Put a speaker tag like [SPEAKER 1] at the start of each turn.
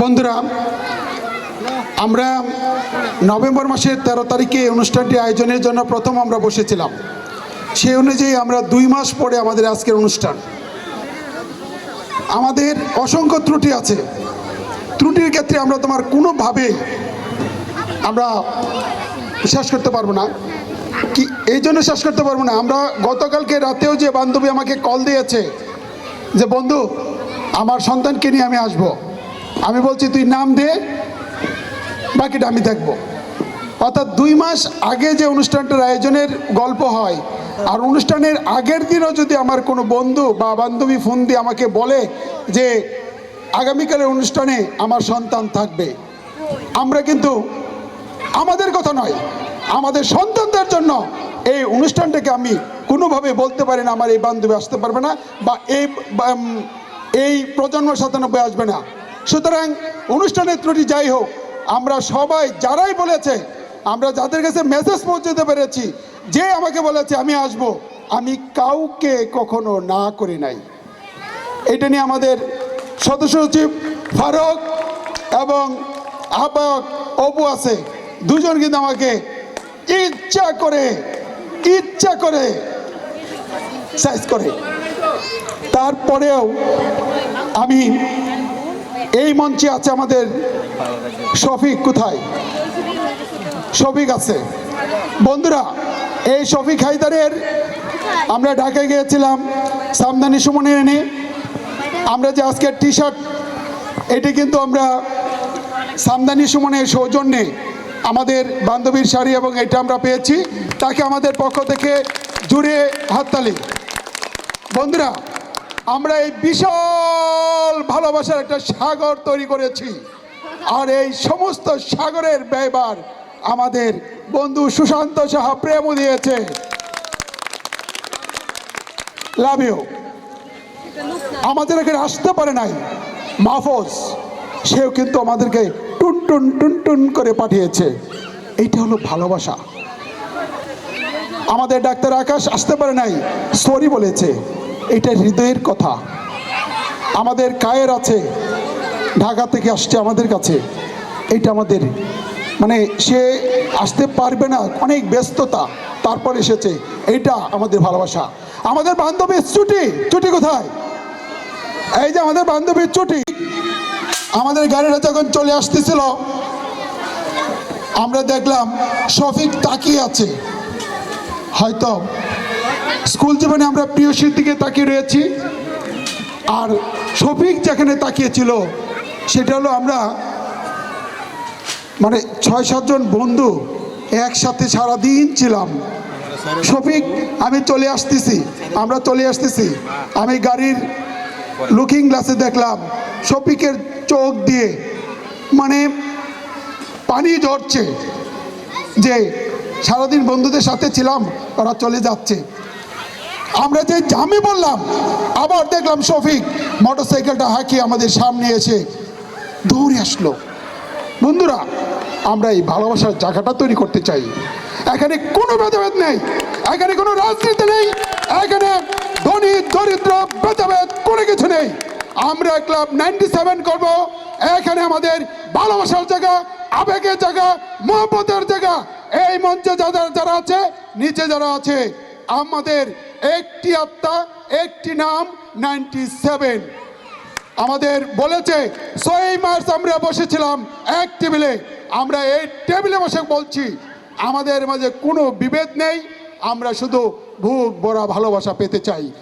[SPEAKER 1] বন্ধুরা, আমরা নভেম্বর মাসের তেরো তারিখে অনুষ্ঠানটি আয়োজনের জন্য প্রথম আমরা বসেছিলাম। সেই অনুযায়ী আমরা দুই মাস পরে আমাদের আজকের অনুষ্ঠান। আমাদের অসংখ্য ত্রুটি আছে। ত্রুটির ক্ষেত্রে আমরা তোমার কোনোভাবে আমরা শেষ করতে পারব না। কি, এই জন্য শেষ করতে পারব না। আমরা গতকালকে রাতেও যে বান্ধবী আমাকে কল দিয়েছে যে, বন্ধু আমার সন্তানকে নিয়ে আমি আসব। আমি বলছি, তুই নাম দে, বাকিটা আমি দেখব। অর্থাৎ দুই মাস আগে যে অনুষ্ঠানটার আয়োজনের গল্প হয়, আর অনুষ্ঠানের আগের দিনও যদি আমার কোনো বন্ধু বা বান্ধবী ফোন দিয়ে আমাকে বলে যে, আগামীকালের অনুষ্ঠানে আমার সন্তান থাকবে। আমরা কিন্তু আমাদের কথা নয়, আমাদের সন্তানদের জন্য এই অনুষ্ঠানটাকে আমি কোনোভাবে বলতে পারি না, আমার এই বান্ধবী আসতে পারবে না, বা এই এই প্রজন্ম সাতানব্বই আসবে না। সুতরাং অনুষ্ঠানের ত্রুটি যাই হোক, আমরা সবাই যারাই বলেছে, আমরা যাদের কাছে মেসেজ পৌঁছতে পেরেছি, যে আমাকে বলেছে আমি আসব, আমি কাউকে কখনো না করি নাই। এটা নিয়ে আমাদের সদস্য সচিব ফারুক এবং আহ্বায়ক অপু আছে। দুজন কিন্তু আমাকে ইচ্ছা করে ইচ্ছা করে সাইজ করে। তারপরেও আমি এই মঞ্চে আছে আমাদের শফিক, কোথায়? শফিক আছে। বন্ধুরা, এই শফিক হায়দারের আমরা ঢাকায় গিয়েছিলাম সামদানি সুমনে এনে। আমরা যে আজকের টি শার্ট এটি কিন্তু আমরা সামদানি সুমনের সৌজন্যে আমাদের বান্ধবীর শাড়ি এবং এটা আমরা পেয়েছি। তাকে আমাদের পক্ষ থেকে জুড়ে হাততালি। বন্ধুরা, আমরা এই বিশাল ভালোবাসার একটা সাগর তৈরি করেছি। আর এই সমস্ত সাগরের ব্যয়বার আমাদের বন্ধু সুশান্ত সাহা প্রেম দিয়েছে। লাভ ইউ আমাদের এখানে আসতে পারে নাই। মাহফুজ, সেও কিন্তু আমাদেরকে টুন টুন টুন টুন করে পাঠিয়েছে। এইটা হলো ভালোবাসা। আমাদের ডাক্তার আকাশ আসতে পারে নাই সরি বলেছে। এটা হৃদয়ের কথা। আমাদের কায়ের আছে, ঢাকা থেকে আসছে আমাদের কাছে। এটা আমাদের মানে সে আসতে পারবে না, অনেক ব্যস্ততা, তারপর এসেছে। এইটা আমাদের ভালোবাসা। আমাদের বান্ধবীর ছুটি ছুটি কোথায়? এই যে আমাদের বান্ধবীর ছুটি আমাদের গাড়িটা যখন চলে আসতেছিল, আমরা দেখলাম, শফিক তাকিয়ে আছে। হয়তো স্কুল জীবনে আমরা প্রিয়সীর দিকে তাকিয়ে রয়েছি। আর শফিক যেখানে তাকিয়েছিল, সেটা হলো আমরা মানে ছয় সাতজন বন্ধু একসাথে সারাদিন ছিলাম। শফিক, আমি চলে আসতেছি, আমরা চলে আসতেছি। আমি গাড়ির লুকিং গ্লাসে দেখলাম, শফিকের চোখ দিয়ে মানে পানি ঝরছে যে সারাদিন বন্ধুদের সাথে ছিলাম, ওরা চলে যাচ্ছে। আমরা যে জামে বললাম, আবার দেখলাম শফিক মোটরসাইকেলটা হাঁকিয়ে আমাদের সামনে এসে দৌড়ে আসলো। বন্ধুরা, আমরা এই ভালোবাসার জায়গাটা তৈরি করতে চাই। এখানে কোনো ভেদাভেদ নেই, এখানে কোনো রাজনীতি নেই, এখানে ধনী, দরিদ্র, ভেদাভেদ কোনো কিছু নেই। আমরা ক্লাব নাইনটি সেভেন করব। এখানে আমাদের ভালোবাসার জায়গা, আবেগের জায়গা, মহব্বতের জায়গা, এই মঞ্চে যারা যারা আছে, নিচে যারা আছে, আমাদের একটি আত্মা, একটি নাম নাইনটি সেভেন আমাদের বলেছে, ছয় মার্চ আমরা বসেছিলাম এক টেবিলে। আমরা এই টেবিলে বসে বলছি, আমাদের মাঝে কোনো বিভেদ নেই, আমরা শুধু ভুক বড়া, ভালোবাসা পেতে চাই।